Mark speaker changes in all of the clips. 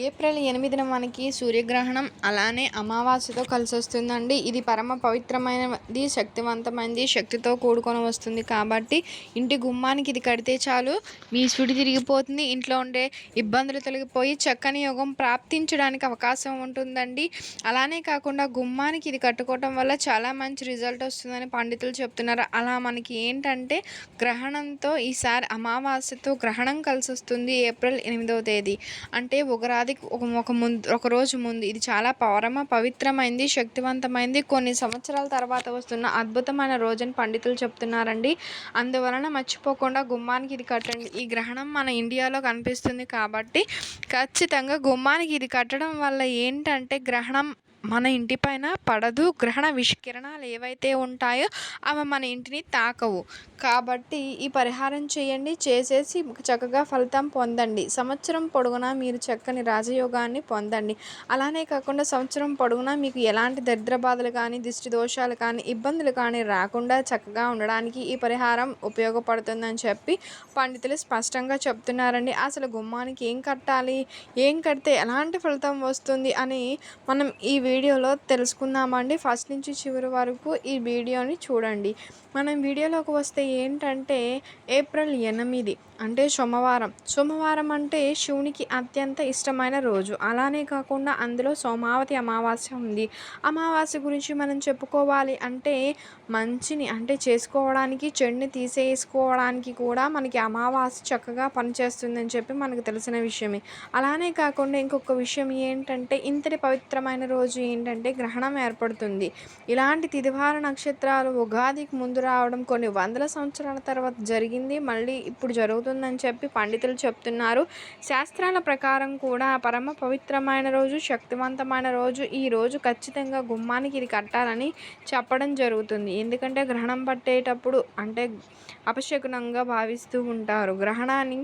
Speaker 1: April ఎనిమిదిన మనకి సూర్యగ్రహణం అలానే అమావాస్యతో కలిసి వస్తుందండి ఇది పరమ పవిత్రమైనది శక్తివంతమైనది శక్తితో కూడుకొని వస్తుంది కాబట్టి ఇంటి గుమ్మానికి ఇది కడితే చాలు మీ సుడి తిరిగిపోతుంది. ఇంట్లో ఉండే ఇబ్బందులు తొలగిపోయి చక్కని యోగం ప్రాప్తించడానికి అవకాశం ఉంటుందండి. అలానే కాకుండా గుమ్మానికి ఇది కట్టుకోవటం వల్ల చాలా మంచి రిజల్ట్ వస్తుందని పండితులు చెప్తున్నారు. అలా మనకి ఏంటంటే గ్రహణంతో ఈసారి అమావాస్యతో గ్రహణం కలిసి వస్తుంది ఏప్రిల్ ఎనిమిదవ తేదీ. అంటే ఉగాది ఒక ఒక ముందు ఒక రోజు ముందు. ఇది చాలా పరమ పవిత్రమైంది శక్తివంతమైంది. కొన్ని సంవత్సరాల తర్వాత వస్తున్న అద్భుతమైన రోజని పండితులు చెప్తున్నారండి. అందువలన మర్చిపోకుండా గుమ్మానికి ఇది కట్టండి. ఈ గ్రహణం మన ఇండియాలో కనిపిస్తుంది కాబట్టి ఖచ్చితంగా గుమ్మానికి ఇది కట్టడం వల్ల ఏంటంటే గ్రహణం మన ఇంటి పైన పడదు. గ్రహణ విష్కిరణాలు ఏవైతే ఉంటాయో అవి మన ఇంటిని తాకవు. కాబట్టి ఈ పరిహారం చేయండి. చేసేసి చక్కగా ఫలితం పొందండి. సంవత్సరం పొడుగునా మీరు చక్కని రాజయోగాన్ని పొందండి. అలానే కాకుండా సంవత్సరం పొడుగునా మీకు ఎలాంటి దరిద్ర బాధలు కానీ దిష్టి దోషాలు కానీ ఇబ్బందులు కానీ రాకుండా చక్కగా ఉండడానికి ఈ పరిహారం ఉపయోగపడుతుందని చెప్పి పండితులు స్పష్టంగా చెప్తున్నారండి. అసలు గుమ్మానికి ఏం కట్టాలి? ఏం కడితే ఎలాంటి ఫలితం వస్తుంది? అని మనం ఈ వీడియోలో తెలుసుకుందామండి. ఫస్ట్ నుంచి చివరి వరకు ఈ వీడియోని చూడండి. మనం వీడియోలోకి వస్తే ఏంటంటే ఏప్రిల్ ఎనిమిది అంటే సోమవారం. సోమవారం అంటే శివునికి అత్యంత ఇష్టమైన రోజు. అలానే కాకుండా అందులో సోమావతి అమావాస్య ఉంది. అమావాస్య గురించి మనం చెప్పుకోవాలి అంటే మంచిని అంటే చేసుకోవడానికి చెడుని తీసేసుకోవడానికి కూడా మనకి అమావాస్య చక్కగా పనిచేస్తుందని చెప్పి మనకు తెలిసిన విషయమే. అలానే కాకుండా ఇంకొక విషయం ఏంటంటే ఇంతటి పవిత్రమైన రోజు ఏంటంటే గ్రహణం ఏర్పడుతుంది. ఇలాంటి తిదివార నక్షత్రాలు ఉగాదికి ముందు రావడం కొన్ని వందల సంవత్సరాల తర్వాత జరిగింది. మళ్ళీ ఇప్పుడు జరుగుతుంది వస్తుందని చెప్పి పండితులు చెప్తున్నారు. శాస్త్రాల ప్రకారం కూడా పరమ పవిత్రమైన రోజు శక్తివంతమైన రోజు ఈ రోజు ఖచ్చితంగా గుమ్మానికి ఇది కట్టాలని చెప్పడం జరుగుతుంది. ఎందుకంటే గ్రహణం పట్టేటప్పుడు అంటే అపశకునంగా భావిస్తూ ఉంటారు. గ్రహణాన్ని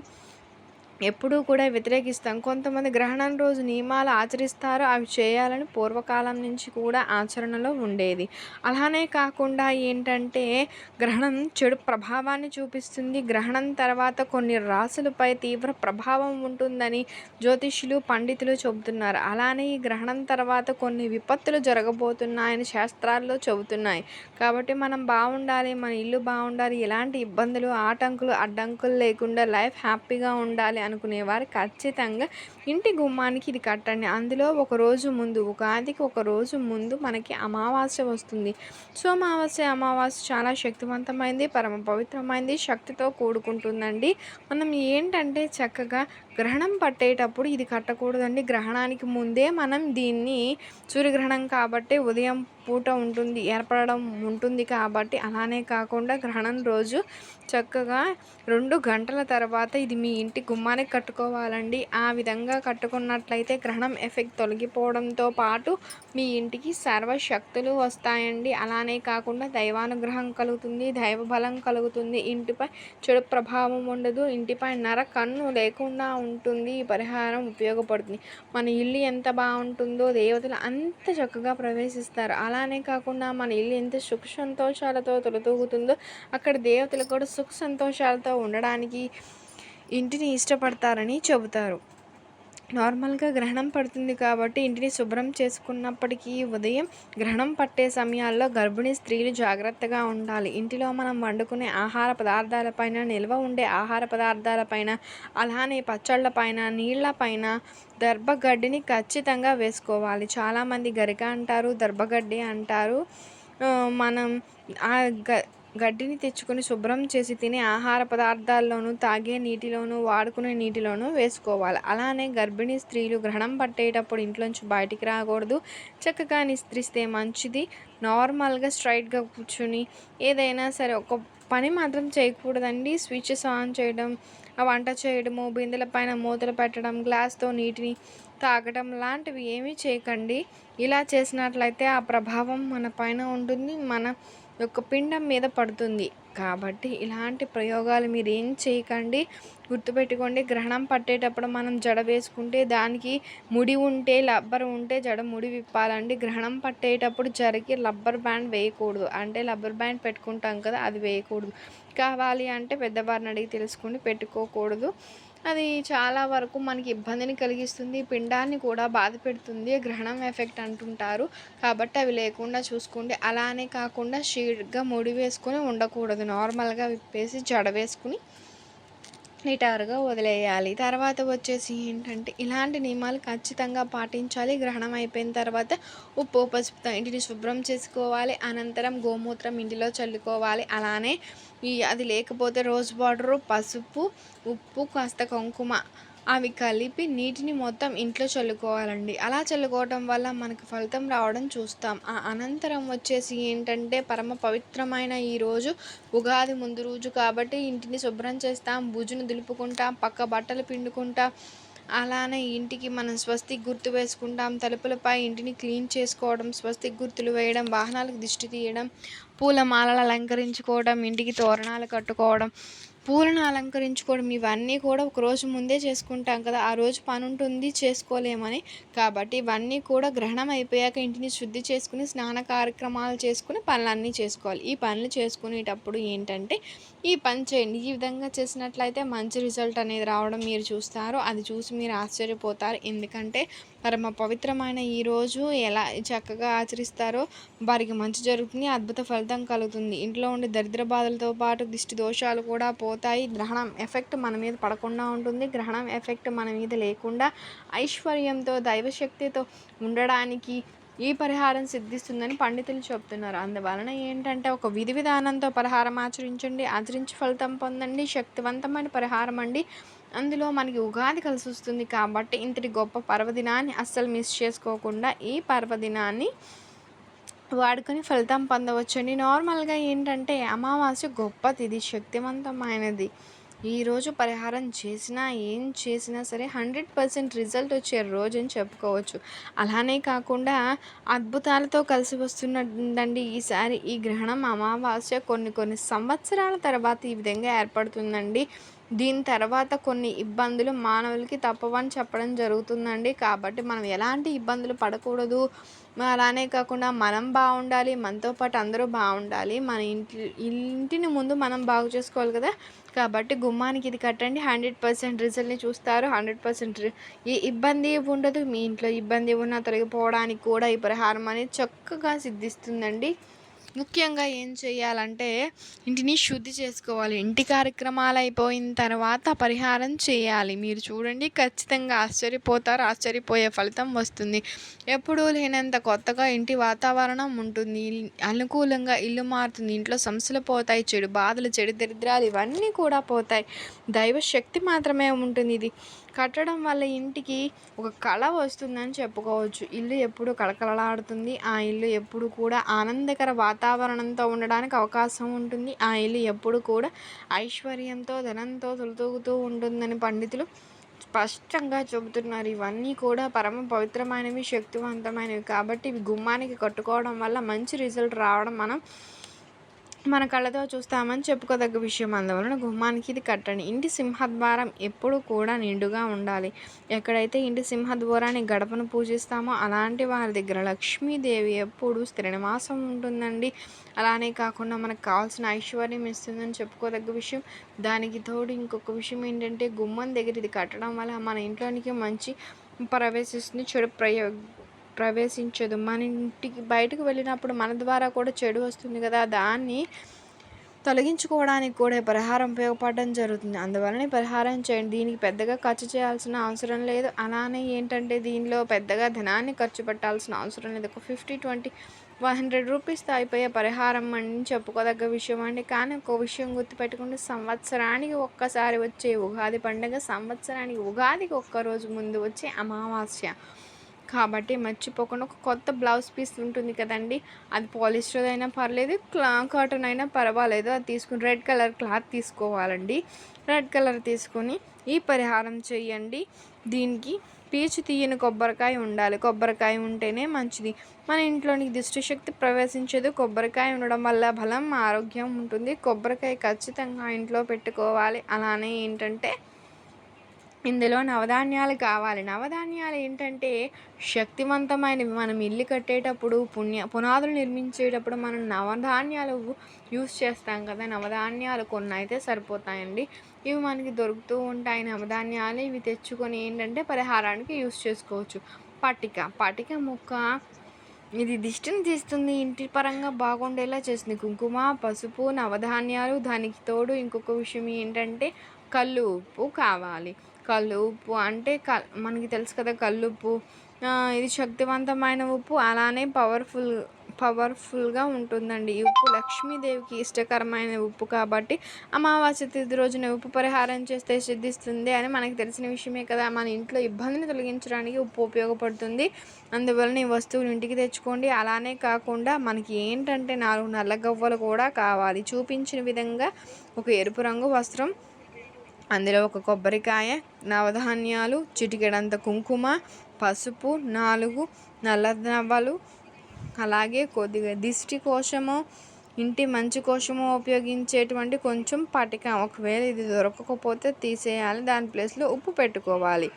Speaker 1: ఎప్పుడూ కూడా వ్యతిరేకిస్తాం. కొంతమంది గ్రహణం రోజు నియమాలు ఆచరిస్తారు అవి చేయాలని పూర్వకాలం నుంచి కూడా ఆచరణలో ఉండేది. అలానే కాకుండా ఏంటంటే గ్రహణం చెడు ప్రభావాన్ని చూపిస్తుంది. గ్రహణం తర్వాత కొన్ని రాసులపై తీవ్ర ప్రభావం ఉంటుందని జ్యోతిష్యులు పండితులు చెబుతున్నారు. అలానే ఈ గ్రహణం తర్వాత కొన్ని విపత్తులు జరగబోతున్నాయని శాస్త్రాల్లో చెబుతున్నాయి. కాబట్టి మనం బాగుండాలి మన ఇల్లు బాగుండాలి ఎలాంటి ఇబ్బందులు ఆటంకులు అడ్డంకులు లేకుండా లైఫ్ హ్యాపీగా ఉండాలి అనుకునేవారు. ఖచ్చితంగా ఇంటి గుమ్మానికి ఇది కట్టండి. అందులో ఒక రోజు ముందు ఉగాదికి ఒక రోజు ముందు మనకి అమావాస్య వస్తుంది. సో అమావాస్య అమావాస్య చాలా శక్తివంతమైంది పరమ పవిత్రమైంది శక్తితో కూడుకుంటుందండి. మనం ఏంటంటే చక్కగా గ్రహణం పట్టేటప్పుడు ఇది కట్టకూడదండి. గ్రహణానికి ముందే మనం దీన్ని సూర్యగ్రహణం కాబట్టి ఉదయం పూట ఉంటుంది ఏర్పడడం ఉంటుంది కాబట్టి అలానే కాకుండా గ్రహణం రోజు చక్కగా రెండు గంటల తర్వాత ఇది మీ ఇంటి గుమ్మానికి కట్టుకోవాలండి. ఆ విధంగా కట్టుకున్నట్లయితే గ్రహణం ఎఫెక్ట్ తొలగిపోవడంతో పాటు మీ ఇంటికి సర్వశక్తులు వస్తాయండి. అలానే కాకుండా దైవానుగ్రహం కలుగుతుంది దైవ బలం కలుగుతుంది. ఇంటిపై చెడు ప్రభావం ఉండదు ఇంటిపై నర కన్ను లేకుండా ఉంటుంది ఈ పరిహారం ఉపయోగపడుతుంది. మన ఇల్లు ఎంత బాగుంటుందో దేవతలు అంత చక్కగా ప్రవేశిస్తారు. అలానే కాకుండా మన ఇల్లు ఎంత సుఖ సంతోషాలతో తొలతూగుతుందో అక్కడ దేవతలు కూడా సుఖ సంతోషాలతో ఉండడానికి ఇంటిని ఇష్టపడతారని చెబుతారు. నార్మల్గా గ్రహణం పడుతుంది కాబట్టి ఇంటిని శుభ్రం చేసుకున్నప్పటికీ ఉదయం గ్రహణం పట్టే సమయాల్లో గర్భిణీ స్త్రీలు జాగ్రత్తగా ఉండాలి. ఇంటిలో మనం వండుకునే ఆహార పదార్థాలపైన నిల్వ ఉండే ఆహార పదార్థాలపైన అలానే పచ్చళ్ళపైన నీళ్ళపైన దర్భగడ్డిని ఖచ్చితంగా వేసుకోవాలి. చాలామంది గరిక అంటారు దర్భగడ్డి అంటారు. మనం ఆ గ గడ్డిని తెచ్చుకొని శుభ్రం చేసి తినే ఆహార పదార్థాల్లోనూ తాగే నీటిలోనూ వాడుకునే నీటిలోనూ వేసుకోవాలి. అలానే గర్భిణీ స్త్రీలు గ్రహణం పట్టేటప్పుడు ఇంట్లోంచి బయటికి రాకూడదు. చక్కగా నిస్త్రిస్తే మంచిది. నార్మల్గా స్ట్రైట్గా కూర్చుని ఏదైనా సరే ఒక పని మాత్రం చేయకూడదండి. స్విచెస్ ఆన్ చేయడం వంట చేయడము బిందెల పైన మూతలు పెట్టడం గ్లాస్తో నీటిని తాగడం లాంటివి ఏమీ చేయకండి. ఇలా చేసినట్లయితే ఆ ప్రభావం మన పైన ఉంటుంది. మన యొక్క పిండం మీద పడుతుంది. కాబట్టి ఇలాంటి ప్రయోగాలు మీరు ఏం చేయకండి. గుర్తుపెట్టుకోండి గ్రహణం పట్టేటప్పుడు మనం జడ వేసుకుంటే దానికి ముడి ఉంటే లబ్బర్ ఉంటే జడ ముడి విప్పాలండి. గ్రహణం పట్టేటప్పుడు జడకి రబ్బర్ బ్యాండ్ వేయకూడదు. అంటే రబ్బర్ బ్యాండ్ పెట్టుకుంటాం కదా అది వేయకూడదు. కావాలి అంటే పెద్దవారిని అడిగి తెలుసుకుని పెట్టుకోకూడదు. అది చాలా వరకు మనకి ఇబ్బందిని కలిగిస్తుంది పిండాన్ని కూడా బాధ పెడుతుంది గ్రహణం ఎఫెక్ట్ అంటుంటారు. కాబట్టి అవి లేకుండా చూసుకోండి. అలానే కాకుండా షీడ్గా ముడి వేసుకొని ఉండకూడదు. నార్మల్గా విప్పేసి జడ వేసుకుని నిటారుగా వదిలేయాలి. తర్వాత వచ్చేసి ఏంటంటే ఇలాంటి నియమాలు ఖచ్చితంగా పాటించాలి. గ్రహణం అయిపోయిన తర్వాత ఉప్పు పసుపుతో ఇంటిని శుభ్రం చేసుకోవాలి. అనంతరం గోమూత్రం ఇంటిలో చల్లుకోవాలి. అలానే ఈ అది లేకపోతే రోజ్ వాటరు పసుపు ఉప్పు కాస్త కుంకుమ అవి కలిపి నీటిని మొత్తం ఇంట్లో చల్లుకోవాలండి. అలా చల్లుకోవటం వల్ల మనకు ఫలితం రావడం చూస్తాం. ఆ అనంతరం వచ్చేసి ఏంటంటే పరమ పవిత్రమైన ఈరోజు ఉగాది ముందు రోజు కాబట్టి ఇంటిని శుభ్రం చేస్తాం భుజును దులుపుకుంటాం పక్క బట్టలు పిండుకుంటాం. అలానే ఇంటికి మనం స్వస్తి గుర్తు వేసుకుంటాం. తలుపులపై ఇంటిని క్లీన్ చేసుకోవడం స్వస్తి గుర్తులు వేయడం వాహనాలకు దిష్టి తీయడం పూలమాలలు అలంకరించుకోవడం ఇంటికి తోరణాలు కట్టుకోవడం పూలను అలంకరించుకోవడం ఇవన్నీ కూడా ఒక రోజు ముందే చేసుకుంటాం కదా. ఆ రోజు పని ఉంటుంది చేసుకోలేమని. కాబట్టి ఇవన్నీ కూడా గ్రహణం అయిపోయాక ఇంటిని శుద్ధి చేసుకుని స్నాన కార్యక్రమాలు చేసుకుని పనులన్నీ చేసుకోవాలి. ఈ పనులు చేసుకునేటప్పుడు ఏంటంటే ఈ పని చేయండి. ఈ విధంగా చేసినట్లయితే మంచి రిజల్ట్ అనేది రావడం మీరు చూస్తారు. అది చూసి మీరు ఆశ్చర్యపోతారు. ఎందుకంటే పరమ పవిత్రమైన ఈరోజు ఎలా చక్కగా ఆచరిస్తారో వారికి మంచి జరుగుతుంది అద్భుత ఫలితం కలుగుతుంది. ఇంట్లో ఉండే దరిద్ర బాధలతో పాటు దిష్టి దోషాలు కూడా పోతాయి. గ్రహణం ఎఫెక్ట్ మన మీద పడకుండా ఉంటుంది. గ్రహణం ఎఫెక్ట్ మన మీద లేకుండా ఐశ్వర్యంతో దైవశక్తితో ఉండడానికి ఈ పరిహారం సిద్ధిస్తుందని పండితులు చెప్తున్నారు. అందువలన ఏంటంటే ఒక విధి విధానంతో పరిహారం ఆచరించండి ఆచరించి ఫలితం పొందండి. శక్తివంతమైన పరిహారం అండి. అందులో మనకి ఉగాది కలిసి వస్తుంది కాబట్టి ఇంతటి గొప్ప పర్వదినాన్ని అస్సలు మిస్ చేసుకోకుండా ఈ పర్వదినాన్ని వాడుకొని ఫలితం పొందవచ్చండి. నార్మల్గా ఏంటంటే అమావాస్య గొప్ప తిది శక్తివంతమైనది. ఈరోజు పరిహారం చేసినా ఏం చేసినా సరే హండ్రెడ్ పర్సెంట్ రిజల్ట్ వచ్చే రోజు అని చెప్పుకోవచ్చు. అలానే కాకుండా అద్భుతాలతో కలిసి వస్తున్నదండి ఈసారి ఈ గ్రహణం అమావాస్య కొన్ని కొన్ని సంవత్సరాల తర్వాత ఈ విధంగా ఏర్పడుతుందండి. దీని తర్వాత కొన్ని ఇబ్బందులు మానవులకి తప్పవని చెప్పడం జరుగుతుందండి. కాబట్టి మనం ఎలాంటి ఇబ్బందులు పడకూడదు. అలానే కాకుండా మనం బాగుండాలి మనతో పాటు అందరూ బాగుండాలి మన ఇంటి ఇంటిని ముందు మనం బాగు చేసుకోవాలి కదా. కాబట్టి గుమ్మానికి ఇది కట్టండి. హండ్రెడ్ పర్సెంట్ రిజల్ట్ని చూస్తారు. హండ్రెడ్ పర్సెంట్ ఈ ఇబ్బంది ఉండదు. మీ ఇంట్లో ఇబ్బంది ఉన్నా తొలగిపోవడానికి కూడా ఈ పరిహారం అనేది చక్కగా సిద్ధిస్తుందండి. ముఖ్యంగా ఏం చేయాలంటే ఇంటిని శుద్ధి చేసుకోవాలి. ఇంటి కార్యక్రమాలు అయిపోయిన తర్వాత పరిహారం చేయాలి. మీరు చూడండి ఖచ్చితంగా ఆశ్చర్యపోతారు ఆశ్చర్యపోయే ఫలితం వస్తుంది. ఎప్పుడూ లేనంత కొత్తగా ఇంటి వాతావరణం ఉంటుంది. అనుకూలంగా ఇల్లు మారుతుంది. ఇంట్లో సమస్యలు పోతాయి చెడు బాధలు చెడు దరిద్రాలు ఇవన్నీ కూడా పోతాయి. దైవ శక్తి మాత్రమే ఉంటుంది ఇది. కట్టడం వల్ల ఇంటికి ఒక కళ వస్తుందని చెప్పుకోవచ్చు. ఇల్లు ఎప్పుడు కళకళలాడుతుంది. ఆ ఇల్లు ఎప్పుడు కూడా ఆనందకర వాతావరణం వాతావరణంతో ఉండడానికి అవకాశం ఉంటుంది. ఆ ఇల్లు ఎప్పుడు కూడా ఐశ్వర్యంతో ధనంతో తులతూగుతూ ఉంటుందని పండితులు స్పష్టంగా చెబుతున్నారు. ఇవన్నీ కూడా పరమ పవిత్రమైనవి శక్తివంతమైనవి. కాబట్టి ఇవి గుమ్మానికి కట్టుకోవడం వల్ల మంచి రిజల్ట్ రావడం మనం మన కళ్ళతో చూస్తామని చెప్పుకోదగ్గ విషయం. అందువలన గుమ్మానికి ఇది కట్టండి. ఇంటి సింహద్వారం ఎప్పుడు కూడా నిండుగా ఉండాలి. ఎక్కడైతే ఇంటి సింహద్వారాన్ని గడపను పూజిస్తామో అలాంటి వారి దగ్గర లక్ష్మీదేవి ఎప్పుడు స్థిర నివాసం ఉంటుందండి. అలానే కాకుండా మనకు కావాల్సిన ఐశ్వర్యం ఇస్తుందని చెప్పుకోదగ్గ విషయం. దానికి తోడు ఇంకొక విషయం ఏంటంటే గుమ్మం దగ్గర ఇది కట్టడం వల్ల మన ఇంట్లోనికి మంచి ప్రవేశిస్తుంది. చెడు ప్రయోగ ప్రవేశించదు. మన ఇంటికి బయటకు వెళ్ళినప్పుడు మన ద్వారా కూడా చెడు వస్తుంది కదా. దాన్ని తొలగించుకోవడానికి కూడా పరిహారం ఉపయోగపడడం జరుగుతుంది. అందువలన పరిహారం చేయండి. దీనికి పెద్దగా ఖర్చు చేయాల్సిన అవసరం లేదు. అలానే ఏంటంటే దీనిలో పెద్దగా ధనాన్ని ఖర్చు పెట్టాల్సిన అవసరం లేదు. ఒక fifty twenty one hundred rupees అయిపోయే పరిహారం అని చెప్పుకోదగ్గ విషయం అండి. కానీ ఒక విషయం గుర్తుపెట్టుకుంటే సంవత్సరానికి ఒక్కసారి వచ్చే ఉగాది పండుగ సంవత్సరానికి ఉగాదికి ఒక్కరోజు ముందు వచ్చే అమావాస్య. కాబట్టి మర్చిపోకుండా ఒక కొత్త బ్లౌజ్ పీస్ ఉంటుంది కదండి. అది పాలిస్టర్ అయినా పర్లేదు క్లా కాటన్ అయినా పర్వాలేదు. అది తీసుకుని రెడ్ కలర్ క్లాత్ తీసుకోవాలండి. రెడ్ కలర్ తీసుకొని ఈ పరిహారం చేయండి. దీనికి పీచు తీయని కొబ్బరికాయ ఉండాలి. కొబ్బరికాయ ఉంటేనే మంచిది. మన ఇంట్లోనికి దిష్టిశక్తి ప్రవేశించదు కొబ్బరికాయ ఉండడం వల్ల బలం ఆరోగ్యం ఉంటుంది. కొబ్బరికాయ ఖచ్చితంగా ఇంట్లో పెట్టుకోవాలి. అలానే ఏంటంటే ఇందులో నవధాన్యాలు కావాలి. నవధాన్యాలు ఏంటంటే శక్తివంతమైనవి మనం ఇల్లు కట్టేటప్పుడు పుణ్య పునాదులు నిర్మించేటప్పుడు మనం నవధాన్యాలు యూస్ చేస్తాం కదా. నవధాన్యాలు కొన్ని అయితే సరిపోతాయండి. ఇవి మనకి దొరుకుతూ ఉంటాయి. నవధాన్యాలు ఇవి తెచ్చుకొని ఏంటంటే పరిహారానికి యూస్ చేసుకోవచ్చు. పటిక పటిక ముక్క ఇది దిష్టిని తీస్తుంది. ఇంటి పరంగా బాగుండేలా చేస్తుంది. కుంకుమ పసుపు నవధాన్యాలు దానికి తోడు ఇంకొక విషయం ఏంటంటే కళ్ళు ఉప్పు కావాలి. కళ్ళు ఉప్పు అంటే క మనకి తెలుసు కదా కల్లుప్పు ఇది శక్తివంతమైన ఉప్పు. అలానే పవర్ఫుల్ పవర్ఫుల్గా ఉంటుందండి. ఈ ఉప్పు లక్ష్మీదేవికి ఇష్టకరమైన ఉప్పు కాబట్టి అమావాస్య తిథి రోజున ఉప్పు పరిహారం చేస్తే సిద్ధిస్తుంది అని మనకు తెలిసిన విషయమే కదా. మన ఇంట్లో ఇబ్బందిని తొలగించడానికి ఉప్పు ఉపయోగపడుతుంది. అందువలన ఈ వస్తువులు ఇంటికి తెచ్చుకోండి. అలానే కాకుండా మనకి ఏంటంటే నాలుగు నల్ల గవ్వలు కూడా కావాలి. చూపించిన విధంగా ఒక ఎరుపు రంగు వస్త్రం అందులో ఒక కొబ్బరికాయ నవధాన్యాలు చిటికెడంత కుంకుమ పసుపు నాలుగు నల్ల నవ్వలు అలాగే కొద్దిగా దిష్టి కోసము ఇంటి మంచి కోసము ఉపయోగించేటువంటి కొంచెం పటిక. ఒకవేళ ఇది దొరకకపోతే తీసేయాలి. దాని ప్లేస్లో ఉప్పు పెట్టుకోవాలి.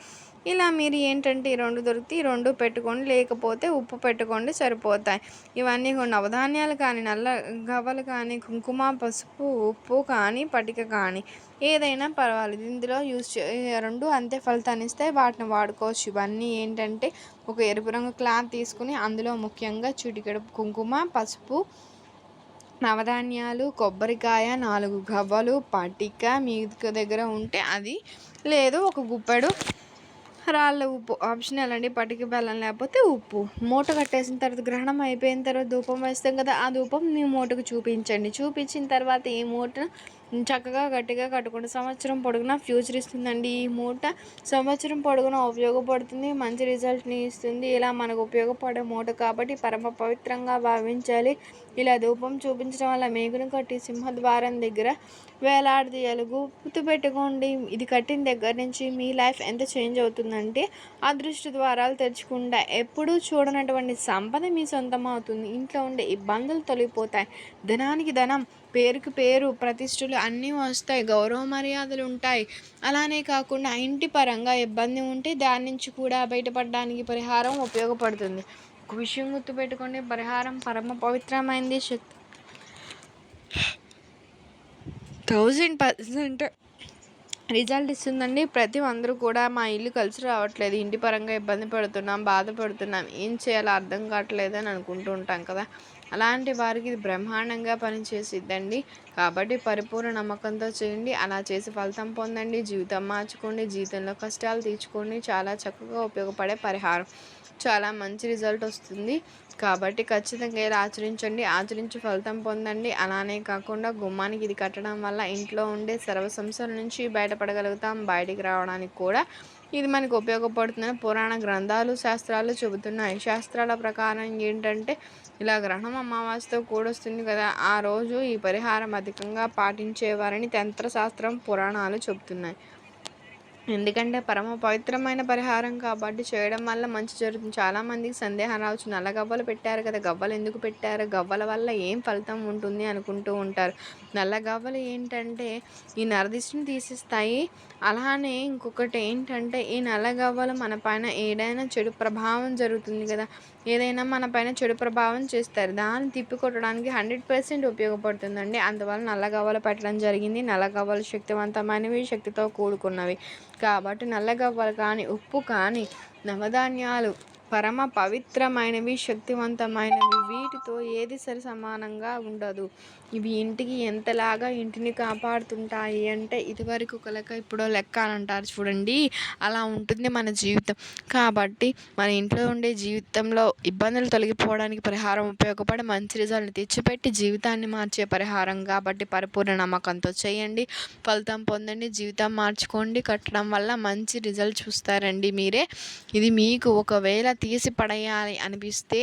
Speaker 1: ఇలా మీరు ఏంటంటే ఈ రెండు దొరికితే ఈ రెండు పెట్టుకోండి లేకపోతే ఉప్పు పెట్టుకోండి సరిపోతాయి. ఇవన్నీ నవధాన్యాలు కానీ నల్ల గవ్వలు కానీ కుంకుమ పసుపు ఉప్పు కానీ పటిక కానీ ఏదైనా పర్వాలేదు. ఇందులో యూజ్ చే రెండు అంతే ఫలితాన్ని ఇస్తాయి. వాటిని వాడుకోవచ్చు. ఇవన్నీ ఏంటంటే ఒక ఎరుపు రంగు క్లాత్ తీసుకుని అందులో ముఖ్యంగా చిటికెడు కుంకుమ పసుపు నవధాన్యాలు కొబ్బరికాయ నాలుగు గవ్వలు పటిక మీ దగ్గర ఉంటే అది లేదు ఒక గుప్పెడు రాళ్ళ ఉప్పు ఆప్షనల్ అండి పటికి బెల్లం లేకపోతే ఉప్పు. మూట కట్టేసిన తర్వాత గ్రహణం అయిపోయిన తర్వాత ధూపం వేస్తాం కదా ఆ ధూపం మీ మూటకు చూపించండి. చూపించిన తర్వాత ఈ మూటను చక్కగా గట్టిగా కట్టుకుంటే సంవత్సరం పొడుగునా ఫ్యూచర్ ఇస్తుందండి. ఈ మూట సంవత్సరం పొడుగునా ఉపయోగపడుతుంది మంచి రిజల్ట్ని ఇస్తుంది. ఇలా మనకు ఉపయోగపడే మూట కాబట్టి పరమ పవిత్రంగా భావించాలి. ఇలా ధూపం చూపించడం వల్ల మేకును కట్టి సింహద్వారం దగ్గర వేలాడదీయాలి గుర్తుపెట్టుకోండి. ఇది కట్టిన దగ్గర నుంచి మీ లైఫ్ ఎంత చేంజ్ అవుతుందంటే అదృష్ట ద్వారాలు తెచ్చుకుంటా ఎప్పుడూ చూడనటువంటి సంపద మీ సొంతం అవుతుంది. ఇంట్లో ఉండే ఇబ్బందులు తొలగిపోతాయి. ధనానికి ధనం పేరుకి పేరు ప్రతిష్టలు అన్నీ వస్తాయి. గౌరవ మర్యాదలు ఉంటాయి. అలానే కాకుండా ఇంటి పరంగా ఇబ్బంది ఉంటే దాని నుంచి కూడా బయటపడడానికి పరిహారం ఉపయోగపడుతుంది. ఒక విషయం గుర్తుపెట్టుకోండి పరిహారం పరమ పవిత్రమైంది. శక్తి థౌజండ్ పర్సెంట్ రిజల్ట్ ఇస్తుందండి. ప్రతి అందరూ కూడా మా ఇల్లు కలిసి రావట్లేదు. ఇంటి పరంగా ఇబ్బంది పడుతున్నాం బాధపడుతున్నాం. ఏం చేయాలో అర్థం కావట్లేదు అని అనుకుంటూ ఉంటాం కదా. అలాంటి వారికి ఇది బ్రహ్మాండంగా పనిచేసిద్దండి. కాబట్టి పరిపూర్ణ నమ్మకంతో చేయండి. అలా చేసి ఫలితం పొందండి. జీవితం మార్చుకోండి. జీవితంలో కష్టాలు తీర్చుకోండి. చాలా చక్కగా ఉపయోగపడే పరిహారం. చాలా మంచి రిజల్ట్ వస్తుంది. కాబట్టి ఖచ్చితంగా ఇలా ఆచరించండి. ఆచరించి ఫలితం పొందండి. అలానే కాకుండా గుమ్మానికి ఇది కట్టడం వల్ల ఇంట్లో ఉండే సర్వ సంస్థల నుంచి బయటపడగలుగుతాం. బయటికి రావడానికి కూడా ఇది మనకు ఉపయోగపడుతుందని పురాణ గ్రంథాలు శాస్త్రాలు చెబుతున్నాయి శాస్త్రాల ప్రకారం ఏంటంటే ఇలా గ్రహణం అమావాస్యతో కూడొస్తుంది కదా ఆ రోజు ఈ పరిహారం అధికంగా పాటించేవారని తంత్రశాస్త్రం పురాణాలు చెబుతున్నాయి. ఎందుకంటే పరమ పవిత్రమైన పరిహారం కాబట్టి చేయడం వల్ల మంచి జరుగుతుంది. చాలామందికి సందేహం రావచ్చు. నల్ల గవ్వలు పెట్టారు కదా గవ్వలు ఎందుకు పెట్టారు? గవ్వల వల్ల ఏం ఫలితం ఉంటుంది అనుకుంటూ ఉంటారు. నల్ల గవ్వలు ఏంటంటే ఈ నరదిష్టిని తీసిస్తాయి. అలానే ఇంకొకటి ఏంటంటే ఈ నల్ల గవ్వలు మన పైన ఏదైనా చెడు ప్రభావం జరుగుతుంది కదా ఏదైనా మన పైన చెడు ప్రభావం చేస్తారు. దాన్ని తిప్పికొట్టడానికి హండ్రెడ్ పర్సెంట్ ఉపయోగపడుతుందండి. అందువల్ల నల్లగవ్వలు పెట్టడం జరిగింది. నల్లగవ్వలు శక్తివంతమైనవి శక్తితో కూడుకున్నవి. కాబట్టి నల్లగవ్వలు కానీ ఉప్పు కానీ నవధాన్యాలు పరమ పవిత్రమైనవి శక్తివంతమైనవి. వీటితో ఏది సరి సమానంగా ఉండదు. ఇవి ఇంటికి ఎంతలాగా ఇంటిని కాపాడుతుంటాయి అంటే ఇదివరకు ఒక లెక్క ఇప్పుడో లెక్క అని అంటారు చూడండి. అలా ఉంటుంది మన జీవితం. కాబట్టి మన ఇంట్లో ఉండే జీవితంలో ఇబ్బందులు తొలగిపోవడానికి పరిహారం ఉపయోగపడి మంచి రిజల్ట్ తెచ్చిపెట్టి జీవితాన్ని మార్చే పరిహారం. కాబట్టి పరిపూర్ణ నమ్మకంతో చేయండి. ఫలితం పొందండి. జీవితం మార్చుకోండి. కట్టడం వల్ల మంచి రిజల్ట్ చూస్తారండి మీరే. ఇది మీకు ఒకవేళ తీసి పడేయాలి అనిపిస్తే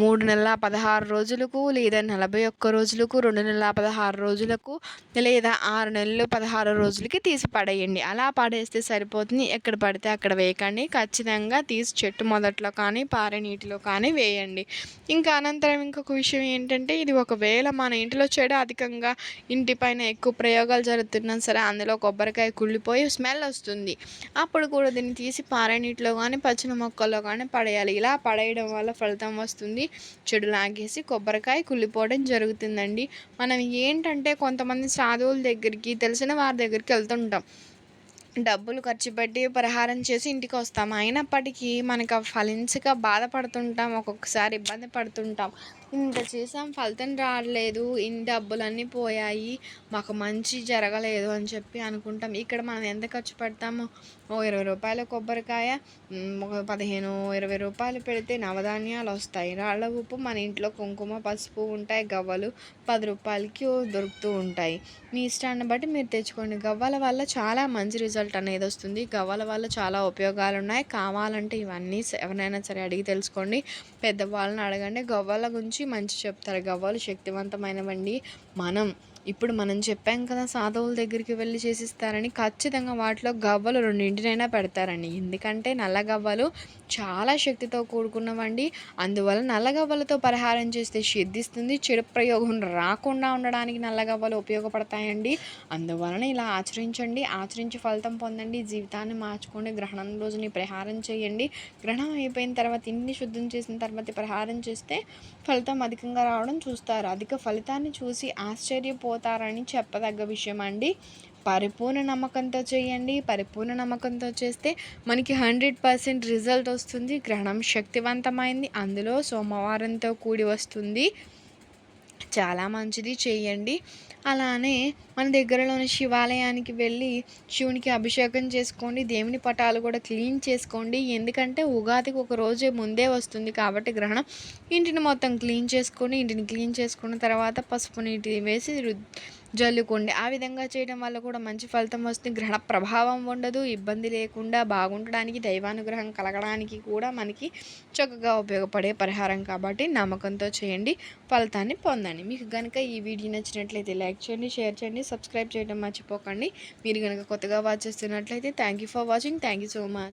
Speaker 1: మూడు నెలల పదహారు రోజులకు లేదా నలభై ఒక్క రోజులకు రెండు నెలల పదహారు రోజులకు లేదా ఆరు నెలలు పదహారు రోజులకి తీసి పడేయండి. అలా పడేస్తే సరిపోతుంది. ఎక్కడ పడితే అక్కడ వేయకండి. ఖచ్చితంగా తీసి చెట్టు మొదట్లో కానీ పారే నీటిలో కానీ వేయండి. ఇంకా అనంతరం ఇంకొక విషయం ఏంటంటే ఇది ఒకవేళ మన ఇంటిలో చెడు అధికంగా ఇంటి పైన ఎక్కువ ప్రయోగాలు జరుగుతున్నా సరే అందులో కొబ్బరికాయ కుళ్ళిపోయి స్మెల్ వస్తుంది. అప్పుడు కూడా దీన్ని తీసి పారే నీటిలో కానీ పచ్చిన మొక్కల్లో కానీ పడేయాలి. ఇలా పడేయడం వల్ల ఫలితం వస్తుంది. చెడు లాగేసి కొబ్బరికాయ కుళ్ళిపోవడం జరుగుతుందండి. మనం ఏంటంటే కొంతమంది సాధువుల దగ్గరికి తెలిసిన వారి దగ్గరికి వెళ్తుంటాం. డబ్బులు ఖర్చు పెట్టి పరిహారం చేసి ఇంటికి వస్తాం. అయినప్పటికీ మనకు ఫలించక బాధపడుతుంటాం ఒక్కొక్కసారి ఇబ్బంది పడుతుంటాం. ఇంత చేసాం ఫలితం రాలేదు ఇన్ని డబ్బులన్నీ పోయాయి మాకు మంచి జరగలేదు అని చెప్పి అనుకుంటాం. ఇక్కడ మనం ఎంత ఖర్చు పెడతామో? ఓ ఇరవై రూపాయల కొబ్బరికాయ ఒక పదిహేను ఇరవై రూపాయలు పెడితే నవధాన్యాలు వస్తాయి. రాళ్ళ ఉప్పు మన ఇంట్లో కుంకుమ పసుపు ఉంటాయి గవ్వలు పది రూపాయలకి దొరుకుతూ ఉంటాయి. మీ ఇష్టాన్ని బట్టి మీరు తెచ్చుకోండి. గవ్వల వల్ల చాలా మంచి రిజల్ట్ అనేది వస్తుంది. గవ్వల వల్ల చాలా ఉపయోగాలు ఉన్నాయి కావాలంటే ఇవన్నీ ఎవరైనా సరే అడిగి తెలుసుకోండి. పెద్దవాళ్ళని అడగండి. గవ్వల గురించి మంచి చెప్తారు. గవ్వలు శక్తివంతమైనవండి. మనం ఇప్పుడు మనం చెప్పాం కదా సాధువుల దగ్గరికి వెళ్ళి చేసిస్తారని ఖచ్చితంగా వాటిలో గవ్వలు రెండింటినైనా పెడతారండి. ఎందుకంటే నల్ల గవ్వలు చాలా శక్తితో కూడుకున్నవండి. అందువల్ల నల్ల గవ్వలతో పరిహారం చేస్తే సిద్ధిస్తుంది. చెడు ప్రయోగం రాకుండా ఉండడానికి నల్ల గవ్వలు ఉపయోగపడతాయండి. అందువలన ఇలా ఆచరించండి. ఆచరించి ఫలితం పొందండి. జీవితాన్ని మార్చుకోండి. గ్రహణం రోజుని పరిహారం చేయండి. గ్రహణం అయిపోయిన తర్వాత ఇన్ని శుద్ధం చేసిన తర్వాత పరిహారం చేస్తే ఫలితం అధికంగా రావడం చూస్తారు. అధిక ఫలితాన్ని చూసి ఆశ్చర్యపో పోతారని చెప్పదగ్గ విషయం అండి పరిపూర్ణ నమ్మకంతో చేయండి. పరిపూర్ణ నమ్మకంతో చేస్తే మనకి హండ్రెడ్ పర్సెంట్ రిజల్ట్ వస్తుంది. గ్రహణం శక్తివంతమైంది. అందులో సోమవారంతో కూడి వస్తుంది. చాలా మంచిది చేయండి. అలానే మన దగ్గరలోని శివాలయానికి వెళ్ళి శివునికి అభిషేకం చేసుకోండి దేవుని పటాలు కూడా క్లీన్ చేసుకోండి. ఎందుకంటే ఉగాదికి ఒక రోజే ముందే వస్తుంది కాబట్టి గ్రహణం. ఇంటిని మొత్తం క్లీన్ చేసుకొని ఇంటిని క్లీన్ చేసుకున్న తర్వాత పసుపు నీటి వేసి జల్లుకోండి. ఆ విధంగా చేయడం వల్ల కూడా మంచి ఫలితం వస్తుంది. గ్రహణ ప్రభావం ఉండదు. ఇబ్బంది లేకుండా బాగుండడానికి దైవానుగ్రహం కలగడానికి కూడా మనకి చక్కగా ఉపయోగపడే పరిహారం కాబట్టి నమ్మకంతో చేయండి. ఫలితాన్ని పొందండి. మీకు కనుక ఈ వీడియో నచ్చినట్లయితే లైక్ చేయండి షేర్ చేయండి సబ్స్క్రైబ్ చేయడం మర్చిపోకండి. మీరు కనుక కొత్తగా వాచ్ చేస్తున్నట్లయితే thank you for watching. Thank you so much.